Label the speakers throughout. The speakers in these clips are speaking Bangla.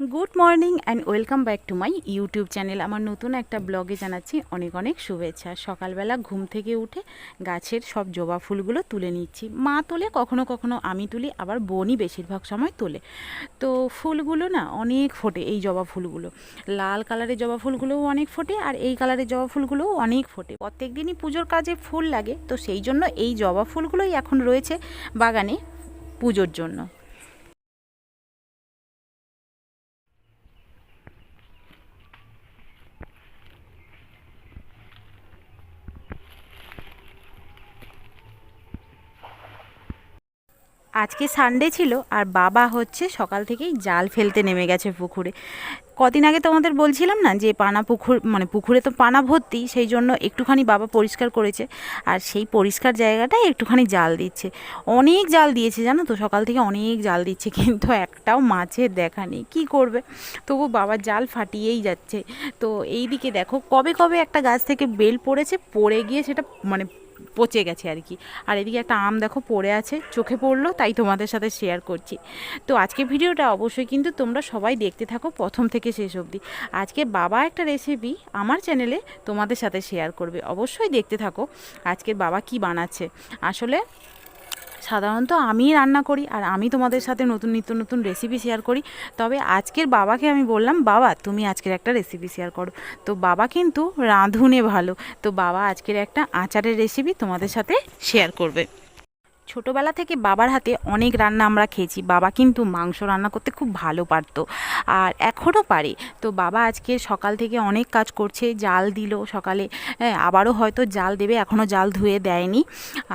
Speaker 1: Good morning and welcome back to my YouTube channel আমার নতুন একটা ব্লগে জানাচ্ছি অনেক অনেক শুভেচ্ছা। সকালবেলা ঘুম থেকে উঠে গাছের সব জবা ফুলগুলো তুলে নিচ্ছি। মা তোলে, কখনো কখনো আমি তুলি, আবার বোনই বেশিরভাগ সময় তোলে। তো ফুলগুলো না অনেক ফোটে এই জবা ফুলগুলো। লাল কালারের জবা ফুলগুলোও অনেক ফোটে আর এই কালারের জবা ফুলগুলোও অনেক ফোটে। প্রত্যেক দিনই পুজোর কাজে ফুল লাগে, তো সেই জন্য এই জবা ফুলগুলোই এখন রয়েছে বাগানে পুজোর জন্য। আজকে সানডে ছিল আর বাবা হচ্ছে সকাল থেকেই জাল ফেলতে নেমে গেছে পুকুরে। কদিন আগে তোমাদের বলছিলাম না যে পানা পুকুর মানে পুকুরে তো পানা ভর্তি, সেই জন্য একটুখানি বাবা পরিষ্কার করেছে আর সেই পরিষ্কার জায়গাটায় একটুখানি জাল দিচ্ছে। অনেক জাল দিয়েছে, জানো তো? সকাল থেকে অনেক জাল দিচ্ছে, কিন্তু একটাও মাছের দেখা নেই। কী করবে? তবু বাবার জাল ফাটিয়েই যাচ্ছে। তো এই দিকে দেখো, কবে কবে একটা গাছ থেকে বেল পড়েছে, পড়ে গিয়ে সেটা মানে পচে গেছে আর কি। আর এদিকে একটা আম দেখো পড়ে আছে, চোখে পড়ল, তাই তোমাদের সাথে শেয়ার করছি। তো আজকে ভিডিওটা অবশ্যই কিন্তু তোমরা সবাই দেখতে থাকো প্রথম থেকে শেষ অবধি। আজকে বাবা একটা রেসিপি আমার চ্যানেলে তোমাদের সাথে শেয়ার করবে, অবশ্যই দেখতে থাকো আজকের বাবা কি বানাচ্ছে। আসলে সাধারণত আমি রান্না করি আর আমি তোমাদের সাথে নতুন নিত্য নতুন রেসিপি শেয়ার করি। তবে আজকের বাবাকে আমি বললাম, বাবা, তুমি আজকের একটা রেসিপি শেয়ার করো। তো বাবা কিন্তু রাঁধুনে ভালো। তো বাবা আজকের একটা আচারের রেসিপি তোমাদের সাথে শেয়ার করবে। ছোটোবেলা থেকে বাবার হাতে অনেক রান্না আমরা খেয়েছি। বাবা কিন্তু মাংস রান্না করতে খুব ভালো পারতো। আর এখনও পারে। তো বাবা আজকে সকাল থেকে অনেক কাজ করছে, জাল দিল সকালে। হ্যাঁ আবারও হয়তো জাল দেবে, এখনও জাল ধুয়ে দেয়নি।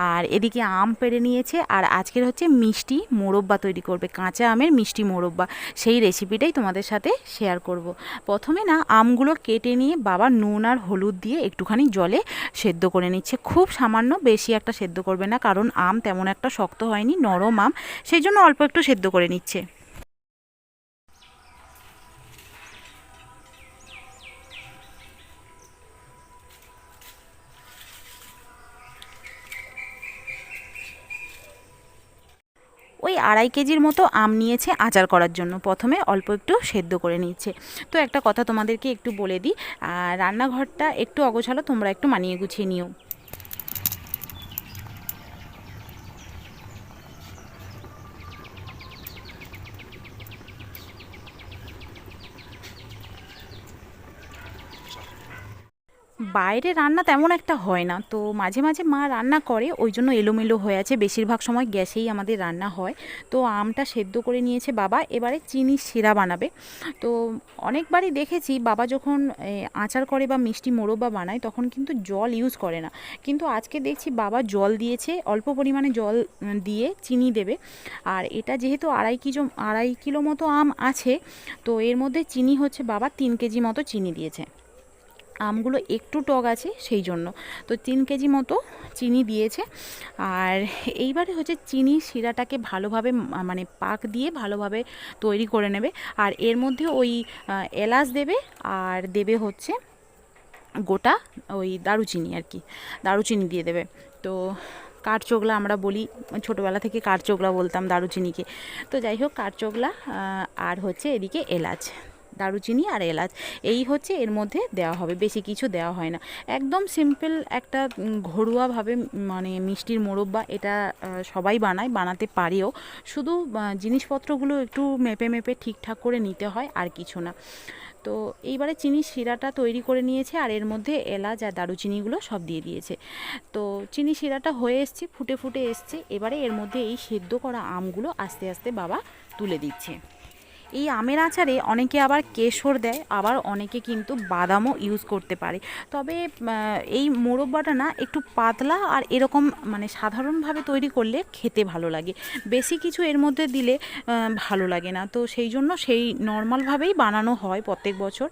Speaker 1: আর এদিকে আম পেড়ে নিয়েছে। আর আজকের হচ্ছে মিষ্টি মোরব্বা তৈরি করবে, কাঁচা আমের মিষ্টি মোরব্বা। সেই রেসিপিটাই তোমাদের সাথে শেয়ার করব। প্রথমে না আমগুলো কেটে নিয়ে বাবা নুন আর হলুদ দিয়ে একটুখানি জলে সেদ্ধ করে নিচ্ছে। খুব সামান্য বেশি একটা সেদ্ধ করবে না, কারণ আম তেমন একটা শক্ত হয়নি, নরম আম, সেই জন্য অল্প একটু সেদ্ধ করে নিচ্ছে। ওই আড়াই কেজির মতো আম নিয়েছে আচার করার জন্য। প্রথমে অল্প একটু সেদ্ধ করে নিচ্ছে। তো একটা কথা তোমাদেরকে একটু বলে দিই রান্নাঘরটা একটু অগোছালো, তোমরা একটু মানিয়ে গুছিয়ে নিও। বাইরে রান্না তেমন একটা হয় না। তো মাঝে মাঝে মা রান্না করে, ওই জন্য এলোমেলো হয়ে আছে। বেশিরভাগ সময় গ্যাসেই আমাদের রান্না হয়। তো আমটা সেদ্ধ করে নিয়েছে বাবা, এবারে চিনি শিরা বানাবে। তো অনেকবারই দেখেছি, বাবা যখন আচার করে বা মিষ্টি মোরব্বা বানায়, তখন কিন্তু জল ইউজ করে না। কিন্তু আজকে দেখছি বাবা জল দিয়েছে, অল্প পরিমাণে জল দিয়ে চিনি দেবে। আর এটা যেহেতু আড়াই কিলো আড়াই কিলো মতো আম আছে, তো এর মধ্যে চিনি হচ্ছে বাবা তিন কেজি মতো চিনি দিয়েছে। আমগুলো একটু টক আছে সেই জন্য। তো তিন কেজি মতো চিনি দিয়েছে। আর এইবারে হচ্ছে চিনি শিরাটাকে ভালোভাবে মানে পাক দিয়ে ভালোভাবে তৈরি করে নেবে। আর এর মধ্যে ওই এলাচ দেবে আর দেবে হচ্ছে গোটা ওই দারুচিনি আর কি, দারুচিনি দিয়ে দেবে। তো কাঠচোগলা আমরা বলি, ছোটোবেলা থেকে কাঠচোগলা বলতাম দারুচিনিকে। তো যাই হোক কাঠচোগলা আর হচ্ছে এদিকে এলাচ। দারুচিনি আর এলাচ। এই হচ্ছে এর মধ্যে দেওয়া হবে, বেশি কিছু দেওয়া হয় না। একদম সিম্পল একটা ঘরোয়াভাবে মানে মিষ্টির মোরব্বা এটা সবাই বানায়, বানাতে পারেও। শুধু জিনিসপত্রগুলো একটু মেপে মেপে ঠিকঠাক করে নিতে হয়, আর কিছু না। তো এইবারে চিনি শিরাটা তৈরি করে নিয়েছে, আর এর মধ্যে এলাচ আর দারুচিনিগুলো সব দিয়ে দিয়েছে। তো চিনি শিরাটা হয়ে এসছে, ফুটে ফুটে এসছে। এবারে এর মধ্যে এই সেদ্ধ করা আমগুলো আস্তে আস্তে বাবা তুলে দিচ্ছে। এই আমের আচারে অনেকে আবার কেশর দেয়, আবার অনেকে কিন্তু বাদামও ইউজ করতে পারে। তবে এই মোরব্বাটা না একটু পাতলা আর এরকম মানে সাধারণভাবে তৈরি করলে খেতে ভালো লাগে। বেশি কিছু এর মধ্যে দিলে ভালো লাগে না। তো সেই জন্য সেই নর্মালভাবেই বানানো হয় প্রত্যেক বছর।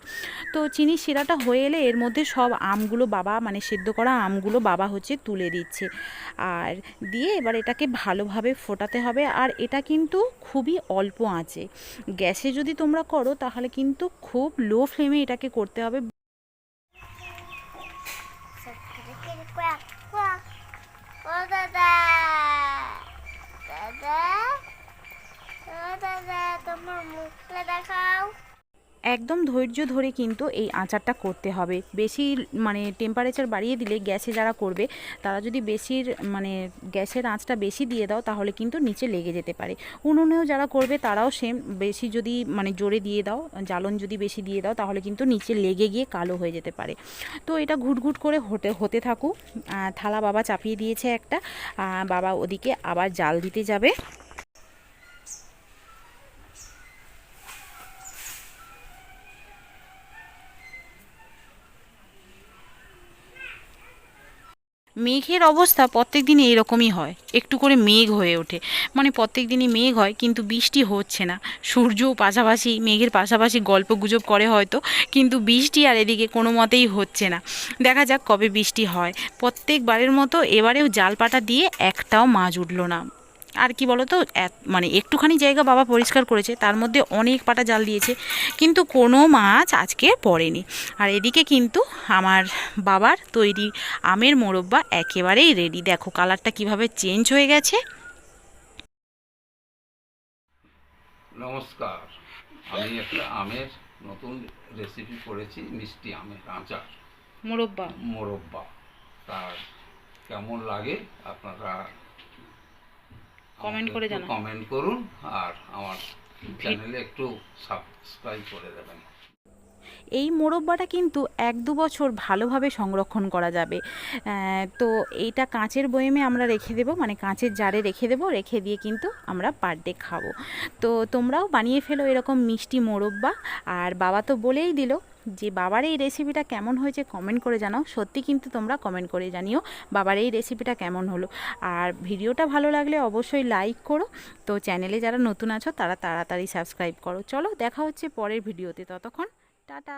Speaker 1: তো চিনি শিরাটা হয়ে এলে এর মধ্যে সব আমগুলো বাবা মানে সেদ্ধ করা আমগুলো বাবা হচ্ছে তুলে দিচ্ছে। আর দিয়ে এবার এটাকে ভালোভাবে ফোটাতে হবে। আর এটা কিন্তু খুবই অল্প আঁচে। গ্যাসে যদি তোমরা করো, তাহলে কিন্তু খুব লো ফ্লেমে এটাকে করতে হবে.
Speaker 2: দাদা তোমার মুখটা দেখা খাও
Speaker 1: একদম ধৈর্য ধরে কিন্তু এই আচারটা করতে হবে। বেশি মানে টেম্পারেচার বাড়িয়ে দিলে গ্যাসে যারা করবে, তারা যদি বেশির মানে গ্যাসের আঁচটা বেশি দিয়ে দাও, তাহলে কিন্তু নিচে লেগে যেতে পারে। উনুনেও যারা করবে, তারাও সেম বেশি যদি মানে জোরে দিয়ে দাও, জ্বালন যদি বেশি দিয়ে দাও, তাহলে কিন্তু নিচে লেগে গিয়ে কালো হয়ে যেতে পারে। তো এটা ঘুটঘুট করে হতে হতে থাকুক। থালা বাবা চাপিয়ে দিয়েছে একটা। বাবা ওদিকে আবার জাল দিতে যাবে। মেঘের অবস্থা প্রত্যেক দিন এরকমই হয়। একটু করে মেঘ হয়ে ওঠে। মানে প্রত্যেক দিনই মেঘ হয়, কিন্তু বৃষ্টি হচ্ছে না। সূর্য পাশাপাশি, মেঘের পাশাপাশি গল্প গুজব করে হয়তো, কিন্তু বৃষ্টি আর এদিকে কোনো মতেই হচ্ছে না। দেখা যাক কবে বৃষ্টি হয়। প্রত্যেকবারের মতো এবারেও জাল পাটা দিয়ে একটাও মাছ উঠল না। আর কি বলতো এত- মানে একটুখানি জায়গা বাবা পরিষ্কার করেছে তার মধ্যে অনেক পাটা জাল দিয়েছে কিন্তু কোনো মাছ আজকে পড়েনি। আর এদিকে কিন্তু আমার বাবার তৈরি আমের মোরব্বা একেবারেই রেডি দেখো কালারটা কীভাবে চেঞ্জ হয়ে গেছে।
Speaker 3: নমস্কার। আমি একটা আমের নতুন রেসিপি করেছি মিষ্টি আমের আচার।
Speaker 1: মোরব্বা।
Speaker 3: মোরব্বা। তার কেমন লাগে আপনারা
Speaker 1: Comment করে জানান।
Speaker 3: কমেন্ট করুন আর আমার চ্যানেলে একটু সাবস্ক্রাইব করে দেবেন।
Speaker 1: এই মোরব্বাটা কিন্তু এক দু বছর ভালোভাবে সংরক্ষণ করা যাবে। তো এইটা কাঁচের বয়েমে আমরা রেখে দেবো মানে কাঁচের জারে রেখে দেবো রেখে দিয়ে কিন্তু আমরা পার ডে খাব। তো তোমরাও বানিয়ে ফেলো এরকম মিষ্টি মোরব্বা আর বাবা তো বলেই দিল যে বাবার এই রেসিপিটা কেমন হয়েছে কমেন্ট করে জানাও। সত্যি কিন্তু তোমরা কমেন্ট করে জানিও বাবার এই রেসিপিটা কেমন হলো। আর ভিডিওটা ভালো লাগলে অবশ্যই লাইক করো। তো চ্যানেলে যারা নতুন আছো তারা তাড়াতাড়ি সাবস্ক্রাইব করো। চলো দেখা হচ্ছে পরের ভিডিওতে ততক্ষণ টাটা।